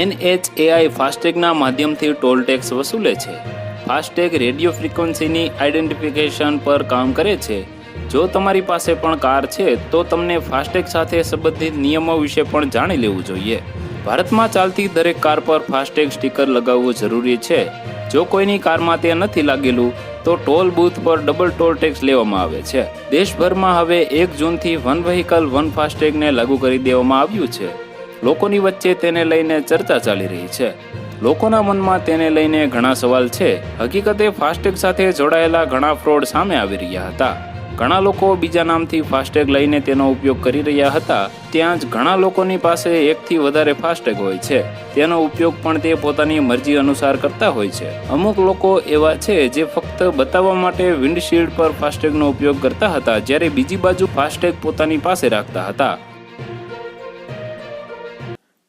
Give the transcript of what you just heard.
NHAI ફાસ્ટેગના માધ્યમથી toll tax વસૂલે છે. FASTag radio ફ્રીક્વન્સીની identification પર કામ કરે છે. જો તમારી પાસે પણ કાર છે, તો તમને ફાસ્ટેગ સાથે સંબંધિત નિયમો વિશે પણ જાણી લેવું જોઈએ. ભારતમાં ચાલતી દરેક કાર પર ફાસ્ટેગ સ્ટીકર લગાવવું જરૂરી છે. જો કોઈની કારમાં તે નથી લાગેલું, તો ટોલ બૂથ પર ડબલ ટોલ ટેક્સ લેવામાં આવે છે. દેશભરમાં હવે એક જૂનથી વન વ્હીકલ વન ફાસ્ટેગને લાગુ કરી દેવામાં આવ્યું છે. લોકોની વચ્ચે તેને લઈને ચર્ચા ચાલી રહી છે. લોકોના મનમાં તેને લઈને ઘણા સવાલ છે. હકીકતે ફાસ્ટેગ સાથે જોડાયેલા ઘણા ફ્રોડ સામે આવી રહ્યા હતા. ઘણા લોકો બીજા નામથી ફાસ્ટેગ લઈને તેનો ઉપયોગ કરી રહ્યા હતા. ત્યાં જ ઘણા લોકોની પાસે એકથી વધારે ફાસ્ટેગ હોય છે. તેનો ઉપયોગ પણ તે પોતાની મરજી અનુસાર કરતા હોય છે. અમુક લોકો એવા છે જે ફક્ત બતાવવા માટે વિન્ડશીલ્ડ પર ફાસ્ટેગનો ઉપયોગ કરતા હતા, જ્યારે બીજી બાજુ ફાસ્ટેગ પોતાની પાસે રાખતા હતા.